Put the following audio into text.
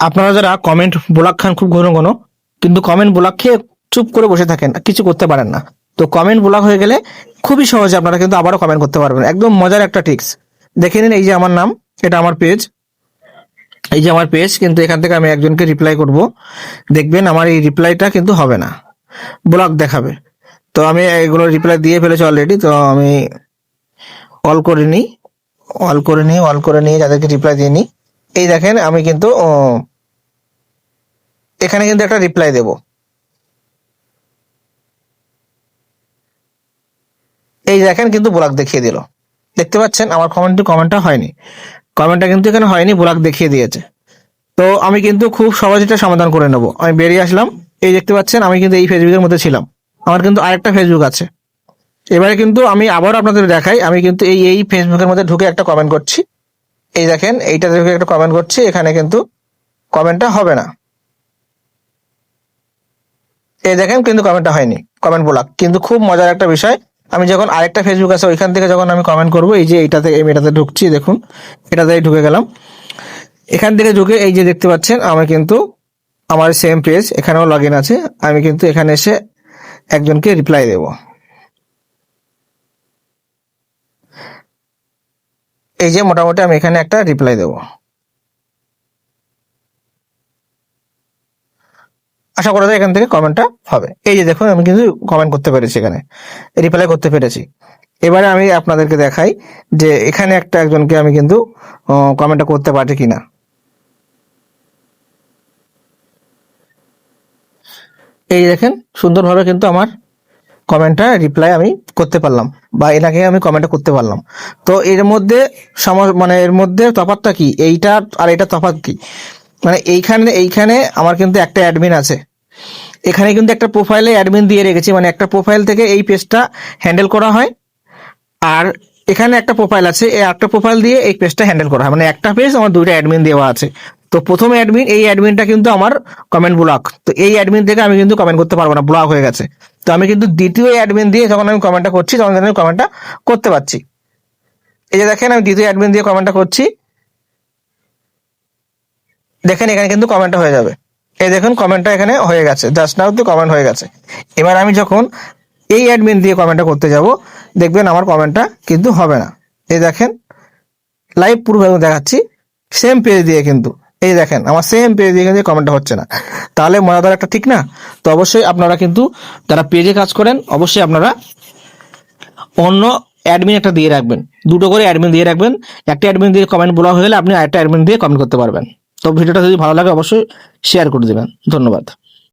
আপনারা যারা comment block খান খুব ঘন ঘন, কিন্তু কমেন্ট ব্লক খেয়ে চুপ করে বসে থাকেন কিছু করতে পারেন না। তো কমেন্ট ব্লক হয়ে গেলে খুবই সহজে আপনারা কিন্তু আবারও কমেন্ট করতে পারবেন। একদম মজার একটা টিক্স দেখে নিন এই যে আমার নাম, এটা আমার পেজ এই যে আমার পেজ কিন্তু এখান থেকে আমি একজনকে রিপ্লাই করব। দেখবেন আমার এই রিপ্লাইটা কিন্তু হবে না। ব্লক দেখাবে। তো আমি এগুলো রিপ্লাই দিয়ে ফেলেছি অলরেডি তো আমি অল করে নিই। অল করে নিই অল করে নিয়ে যাদেরকে রিপ্লাই দিয়ে নিই। এই দেখেন, আমি কিন্তু এখানে কিন্তু একটা রিপ্লাই দেব। এই দেখেন কিন্তু ব্লক দেখিয়ে দিল। দেখতে পাচ্ছেন, আমার কমেন্টটি কমেন্টটা হয়নি। কমেন্টটা কিন্তু এখানে হয়নি ব্লক দেখিয়ে দিয়েছে। তো আমি কিন্তু খুব সহজে এটা সমাধান করে নেব। আমি বেরিয়ে আসলাম। এই দেখতে পাচ্ছেন, আমি কিন্তু এই ফেসবুকের মধ্যে ছিলাম। আমার কিন্তু আরেকটা ফেসবুক আছে। এবারে কিন্তু আমি আবার আপনাদের দেখাই, আমি কিন্তু এই এই ফেসবুকের মধ্যে ঢুকে একটা কমেন্ট করছি। এই দেখেন, এইটা ঢুকে একটা কমেন্ট করছি, এখানে কিন্তু কমেন্টটা হবে না। এই দেখেন কিন্তু কমেন্টটা হয়নি কমেন্ট ব্লক কিন্তু খুব মজার একটা বিষয়, আমি যখন আরেকটা ফেসবুক আছে, ওইখান থেকে যখন আমি কমেন্ট করব, এই যে এইটাতে আমি এটাতে ঢুকছি, দেখুন এটাতে ঢুকে গেলাম। এখান থেকে ঢুকে এই যে দেখতে পাচ্ছেন আমি কিন্তু আমার সেম পেজ এখানেও লগ আছে, আমি কিন্তু এখানে এসে একজনকে রিপ্লাই দেব। এই যে মোটামুটি আমি এখানে একটা রিপ্লাই দেব। আশা করা যায় এখান থেকে কমেন্টটা হবে। এই যে দেখুন, আমি কিন্তু কমেন্ট করতে পেরেছি এখানে। রিপ্লাই করতে পেরেছি। এবারে আমি আপনাদেরকে দেখাই যে এখানে একটা একজনকে আমি কিন্তু কমেন্টটা করতে পারি কিনা। এই দেখেন, সুন্দরভাবে কিন্তু আমার কমেন্টটা রিপ্লাই আমি করতে পারলাম বা এনাকে আমি কমেন্টটা করতে পারলাম। তো এর মধ্যে মানে এর মধ্যে তফাৎটা কি? এইটা আর এটা তফাৎ কি? মানে এইখানে এইখানে আমার কিন্তু একটা অ্যাডমিন আছে। এখানে কিন্তু একটা প্রোফাইলে অ্যাডমিন দিয়ে রেখেছি। মানে একটা প্রোফাইল থেকে এই পেজটা হ্যান্ডেল করা হয় আর এখানে একটা প্রোফাইল আছে। এই একটা প্রোফাইল দিয়ে এই পেজটা হ্যান্ডেল করা হয়। মানে একটা পেজ আমার দুইটা অ্যাডমিন দেওয়া আছে। তো প্রথম অ্যাডমিন এই অ্যাডমিনটা কিন্তু আমার কমেন্ট ব্লক তো এই অ্যাডমিন থেকে আমি কিন্তু কমেন্ট করতে পারব না। ব্লক হয়ে গেছে। তো আমি কিন্তু দ্বিতীয় অ্যাডমিন দিয়ে যখন আমি কমেন্টটা করছি, তখন আমি কমেন্টটা করতে পারছি। এই যে দেখেন, আমি দ্বিতীয় অ্যাডমিন দিয়ে কমেন্টটা করছি। দেখেন, এখানে কিন্তু কমেন্টটা হয়ে যাবে। এই দেখুন কমেন্টটা এখানে হয়ে গেছে। জাস্ট নাও তো কমেন্ট হয়ে গেছে। এবার আমি যখন এই অ্যাডমিন দিয়ে কমেন্টটা করতে যাব, দেখবেন আমার কমেন্টটা কিন্তু হবে না। এই দেখেন লাইভ পুরো দেখাচ্ছি সেম পেজ দিয়ে কিন্তু। এই দেখেন, আমার সেম পেজ দিয়ে কিন্তু কমেন্টটা হচ্ছে না। তাহলে মজাদার একটা ঠিক না? তো অবশ্যই আপনারা কিন্তু যারা পেজে কাজ করেন, অবশ্যই আপনারা অন্য অ্যাডমিন একটা দিয়ে রাখবেন। দুটো করে অ্যাডমিন দিয়ে রাখবেন। একটা অ্যাডমিন দিয়ে কমেন্ট বলা হয়ে গেলে আপনি আরেকটা অ্যাডমিন দিয়ে কমেন্ট করতে পারবেন। তো ভিডিওটা যদি ভালো লাগে, অবশ্যই শেয়ার করে দেবেন। ধন্যবাদ।